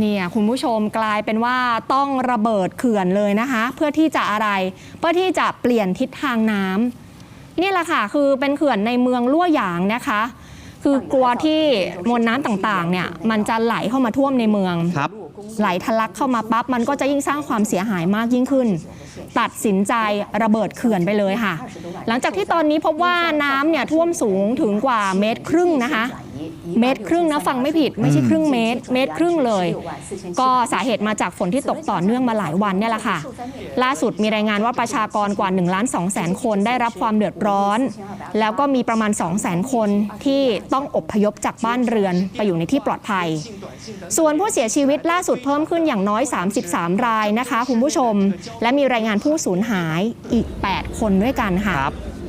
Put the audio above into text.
เนี่ยคุณผู้ชมกลายเป็นว่าต้องระเบิดเขื่อนเลยนะคะ เพื่อที่จะอะไร เพื่อที่จะเปลี่ยนทิศทางน้ำนี่แหละค่ะคือเป็นเขื่อนในเมืองลั่วหยางนะคะ คือกลัวที่มวลน้ำต่างๆเนี่ยมันจะไหลเข้ามาท่วมในเมืองครับไหลทะลักเข้ามาปั๊บมันก็จะยิ่งสร้างความเสียหายมากยิ่งขึ้น ตัดสินใจระเบิดเขื่อนไปเลยค่ะ หลังจากที่ตอนนี้พบว่าน้ำเนี่ยท่วมสูงถึงกว่าเมตรครึ่งนะคะ เมตรครึ่งนะฟังไม่ผิดไม่ใช่ครึ่งเมตร เมตรครึ่งเลย ก็สาเหตุมาจากฝนที่ตกต่อเนื่องมาหลายวันเนี่ยแหละค่ะ ล่าสุดมีรายงานว่าประชากรกว่า1ล้าน2แสนคนได้รับความเดือดร้อน แล้วก็มีประมาณ2แสนคนที่ต้องอบพยพจากบ้านเรือนไปอยู่ในที่ปลอดภัย ส่วนผู้เสียชีวิตล่าสุดเพิ่มขึ้นอย่างน้อย 33 รายนะคะคุณผู้ชม และมีรายงานผู้สูญหายอีก 8 คนด้วยกันค่ะค